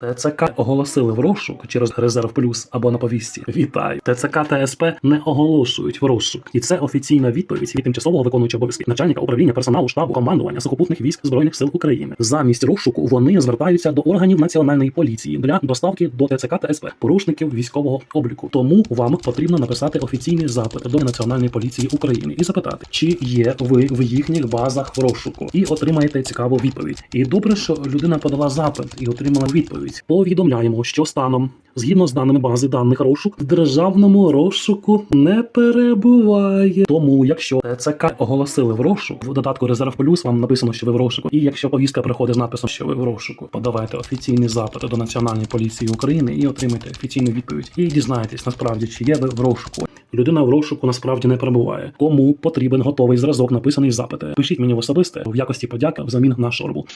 ТЦК оголосили в розшук через резерв плюс або на повісті. Вітаю. ТЦК та СП не оголошують в розшук, і це офіційна відповідь від тимчасового виконуючого обов'язки начальника управління персоналу штабу командування сухопутних військ збройних сил України. Замість розшуку вони звертаються до органів національної поліції для доставки до ТЦК та СП порушників військового обліку. Тому вам потрібно написати офіційний запит до Національної поліції України і запитати, чи є ви в їхніх базах в розшуку, і отримаєте цікаву відповідь. І добре, що людина подала запит і отримала відповідь. Повідомляємо, що станом, згідно з даними бази даних розшук, в державному розшуку не перебуває. Тому, якщо ТЦК оголосили в розшук, в додатку Резерв Плюс вам написано, що ви в розшуку. І якщо повістка приходить з надписом, що ви в розшуку, подавайте офіційний запит до Національної поліції України і отримайте офіційну відповідь. І дізнаєтесь насправді, чи є ви в розшуку. Людина в розшуку насправді не перебуває. Кому потрібен готовий зразок, написаний запити. Пишіть мені в особисте в якості подяка взамін на шорбу.